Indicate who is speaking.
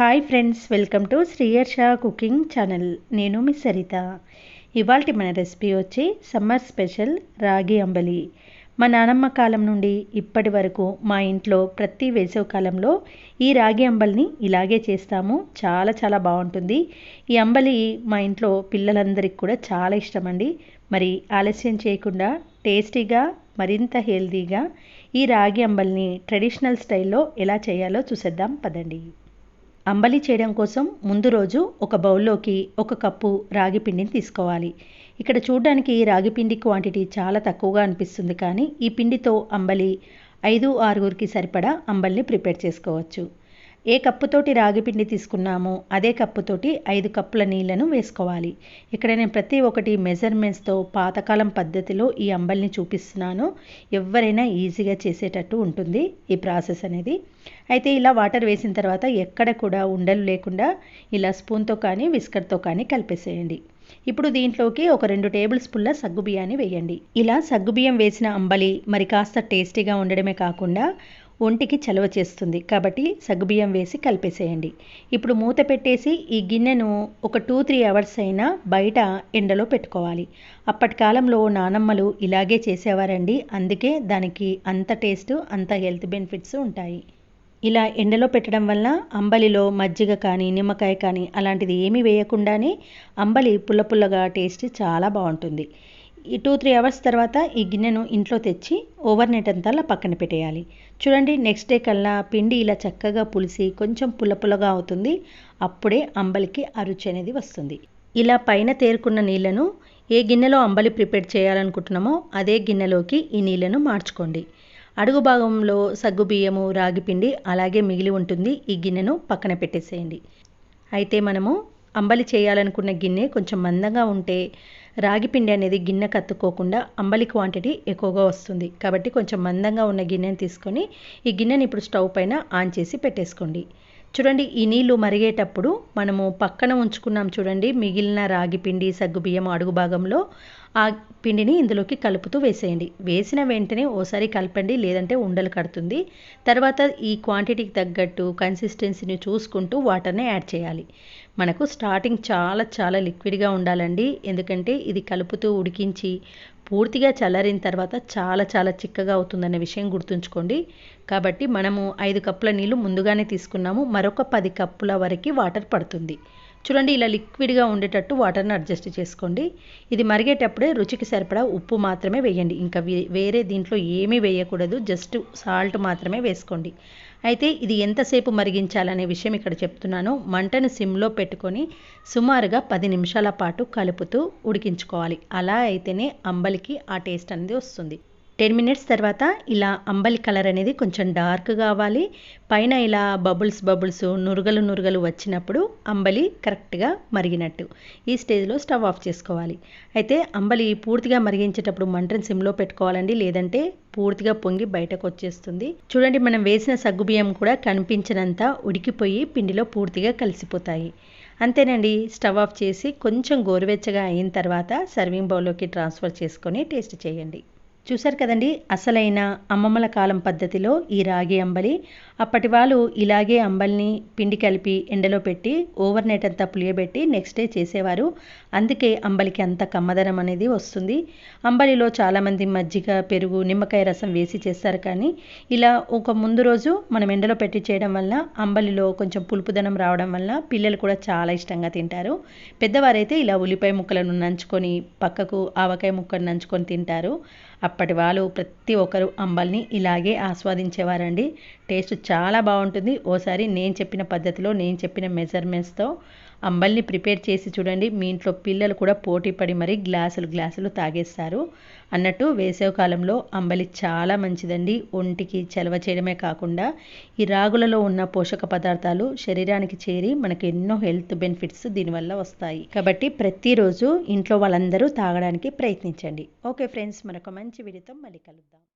Speaker 1: Hi friends welcome to Sriyarsha cooking channel నేను మీ సరిత. ఇవాళ మన రెసిపీ వచ్చి సమ్మర్ స్పెషల్ రాగి అంబలి. మా నానమ్మ కాలం నుండి ఇప్పటి వరకు మా ఇంట్లో ప్రతి వేసవికాలంలో ఈ రాగి అంబలిని ఇలాగే చేస్తాము. చాలా చాలా బాగుంటుంది. ఈ అంబలి మా ఇంట్లో పిల్లలందరికీ కూడా చాలా ఇష్టమండి. మరి ఆలస్యం చేయకుండా టేస్టీగా మరింత హెల్తీగా ఈ రాగి అంబలిని ట్రెడిషనల్ స్టైల్లో ఎలా చేయాలో చూసేద్దాం. పదండి. అంబలి చేయడం కోసం ముందు రోజు ఒక బౌల్లోకి ఒక కప్పు రాగి పిండిని తీసుకోవాలి. ఇక్కడ చూడడానికి రాగి పిండి క్వాంటిటీ చాలా తక్కువగా అనిపిస్తుంది కానీ ఈ పిండితో అంబలి ఐదు ఆరుగురికి సరిపడా అంబలిని ప్రిపేర్ చేసుకోవచ్చు. ఏ కప్పుతోటి రాగి పిండి తీసుకున్నామో అదే కప్పుతోటి ఐదు కప్పుల నీళ్ళను వేసుకోవాలి. ఇక్కడ నేను ప్రతి ఒక్కటి మెజర్మెంట్స్తో పాతకాలం పద్ధతిలో ఈ అంబలిని చూపిస్తున్నాను. ఎవరైనా ఈజీగా చేసేటట్టు ఉంటుంది ఈ ప్రాసెస్ అనేది. అయితే ఇలా వాటర్ వేసిన తర్వాత ఎక్కడ కూడా ఉండలు లేకుండా ఇలా స్పూన్తో కానీ విస్కర్తో కానీ కలిపేసేయండి. ఇప్పుడు దీంట్లోకి ఒక రెండు టేబుల్ స్పూన్ల సగ్గుబియ్యాన్ని వేయండి. ఇలా సగ్గుబియ్యం వేసిన అంబలి మరి కాస్త టేస్టీగా ఉండడమే కాకుండా ఒంటికి చలవ చేస్తుంది. కాబట్టి సగ్గుబియ్యం వేసి కలిపేసేయండి. ఇప్పుడు మూత పెట్టేసి ఈ గిన్నెను ఒక టూ త్రీ అవర్స్ అయినా బయట ఎండలో పెట్టుకోవాలి. అప్పటి కాలంలో నానమ్మలు ఇలాగే చేసేవారండి. అందుకే దానికి అంత టేస్ట్ అంత హెల్త్ బెనిఫిట్స్ ఉంటాయి. ఇలా ఎండలో పెట్టడం వల్ల అంబలిలో మజ్జిగ కానీ నిమ్మకాయ కానీ అలాంటిది ఏమీ వేయకుండానే అంబలి పుల్ల పుల్లగా టేస్ట్ చాలా బాగుంటుంది. ఈ టూ త్రీ అవర్స్ తర్వాత ఈ గిన్నెను ఇంట్లో తెచ్చి ఓవర్ నైట్ అంతా పక్కన పెట్టేయాలి. చూడండి నెక్స్ట్ డే కల్లా పిండి ఇలా చక్కగా పులిసి కొంచెం పులపులగా అవుతుంది. అప్పుడే అంబలికి అరుచి అనేది వస్తుంది. ఇలా పైన తేరుకున్న నీళ్ళను ఏ గిన్నెలో అంబలి ప్రిపేర్ చేయాలనుకుంటున్నామో అదే గిన్నెలోకి ఈ నీళ్ళను మార్చుకోండి. అడుగు భాగంలో సగ్గుబియ్యము రాగిపిండి అలాగే మిగిలి ఉంటుంది. ఈ గిన్నెను పక్కన పెట్టేసేయండి. అయితే మనము అంబలి చేయాలనుకున్న గిన్నె కొంచెం మందంగా ఉంటే రాగిపిండి అనేది గిన్నె కత్తుకోకుండా అంబలి క్వాంటిటీ ఎక్కువగా వస్తుంది. కాబట్టి కొంచెం మందంగా ఉన్న గిన్నెని తీసుకొని ఈ గిన్నెని ఇప్పుడు స్టవ్ పైన ఆన్ చేసి పెట్టేసుకోండి. చూడండి ఈ నీళ్ళు మరిగేటప్పుడు మనము పక్కన ఉంచుకున్నాం చూడండి మిగిలిన రాగి పిండి సగ్గుబియ్యం అడుగు భాగంలో ఆ పిండిని ఇందులోకి కలుపుతూ వేసేయండి. వేసిన వెంటనే ఓసారి కలపండి లేదంటే ఉండలు కడుతుంది. తర్వాత ఈ క్వాంటిటీకి తగ్గట్టు కన్సిస్టెన్సీని చూసుకుంటూ వాటర్ని యాడ్ చేయాలి. మనకు స్టార్టింగ్ చాలా చాలా లిక్విడ్గా ఉండాలండి. ఎందుకంటే ఇది కలుపుతూ ఉడికించి పూర్తిగా చల్లారిన తర్వాత చాలా చాలా చిక్కగా అవుతుందనే విషయం గుర్తుంచుకోండి. కాబట్టి మనము ఐదు కప్పుల నీళ్ళు ముందుగానే తీసుకున్నాము. మరొక పది కప్పుల వరకు వాటర్ పడుతుంది. చూడండి ఇలా లిక్విడ్గా ఉండేటట్టు వాటర్ని అడ్జస్ట్ చేసుకోండి. ఇది మరిగేటప్పుడే రుచికి సరిపడా ఉప్పు మాత్రమే వేయండి. ఇంకా వేరే దీంట్లో ఏమీ వేయకూడదు. జస్ట్ సాల్ట్ మాత్రమే వేసుకోండి. అయితే ఇది ఎంతసేపు మరిగించాలనే విషయం ఇక్కడ చెప్తున్నాను. మంటను సిమ్లో పెట్టుకొని సుమారుగా పది నిమిషాల పాటు కలుపుతూ ఉడికించుకోవాలి. అలా అయితేనే అంబలికి ఆ టేస్ట్ అనేది వస్తుంది. టెన్ మినిట్స్ తర్వాత ఇలా అంబలి కలర్ అనేది కొంచెం డార్క్ కావాలి. పైన ఇలా బబుల్స్ బబుల్స్ నురగలు నురగలు వచ్చినప్పుడు అంబలి కరెక్ట్గా మరిగినట్టు. ఈ స్టేజ్లో స్టవ్ ఆఫ్ చేసుకోవాలి. అయితే అంబలి పూర్తిగా మరిగించేటప్పుడు మంటను సిమ్లో పెట్టుకోవాలండి. లేదంటే పూర్తిగా పొంగి బయటకు వచ్చేస్తుంది. చూడండి మనం వేసిన సగ్గుబియ్యం కూడా కనిపించినంత ఉడికిపోయి పిండిలో పూర్తిగా కలిసిపోతాయి. అంతేనండి స్టవ్ ఆఫ్ చేసి కొంచెం గోరువెచ్చగా అయిన తర్వాత సర్వింగ్ బౌల్లోకి ట్రాన్స్ఫర్ చేసుకొని టేస్ట్ చేయండి. చూశారు కదండి అసలైన అమ్మమ్మల కాలం పద్ధతిలో ఈ రాగి అంబలి. అప్పటి వాళ్ళు ఇలాగే అంబలిని పిండి కలిపి ఎండలో పెట్టి ఓవర్ నైట్ అంతా పులియబెట్టి నెక్స్ట్ డే చేసేవారు. అందుకే అంబలికి అంత కమ్మదనం అనేది వస్తుంది. అంబలిలో చాలామంది మజ్జిగ పెరుగు నిమ్మకాయ రసం వేసి చేస్తారు కానీ ఇలా ఒక ముందు రోజు మనం ఎండలో పెట్టి చేయడం వల్ల అంబలిలో కొంచెం పులుపుదనం రావడం వల్ల పిల్లలు కూడా చాలా ఇష్టంగా తింటారు. పెద్దవారైతే ఇలా ఉల్లిపాయ ముక్కలను నంచుకొని పక్కకు ఆవకాయ ముక్కను నంచుకొని తింటారు. అప్పటి వాళ్ళు ప్రతి ఒక్కరు అంబల్ని ఇలాగే ఆస్వాదించేవారండి. టేస్ట్ చాలా బాగుంటుంది. ఓసారి నేను చెప్పిన పద్ధతిలో నేను చెప్పిన మెజర్మెంట్స్తో అంబల్ని ప్రిపేర్ చేసి చూడండి. మీ ఇంట్లో పిల్లలు కూడా పోటీ పడి మరీ గ్లాసులు గ్లాసులు తాగేస్తారు. అన్నట్టు వేసవికాలంలో అంబలి చాలా మంచిదండి. ఒంటికి చలవ చేయడమే కాకుండా ఈ రాగులలో ఉన్న పోషక పదార్థాలు శరీరానికి చేరి మనకు ఎన్నో హెల్త్ బెనిఫిట్స్ దీనివల్ల వస్తాయి. కాబట్టి ప్రతిరోజు ఇంట్లో వాళ్ళందరూ తాగడానికి ప్రయత్నించండి. ఓకే ఫ్రెండ్స్ మరొక మంచి వీడియోతో మళ్ళీ కలుద్దాం.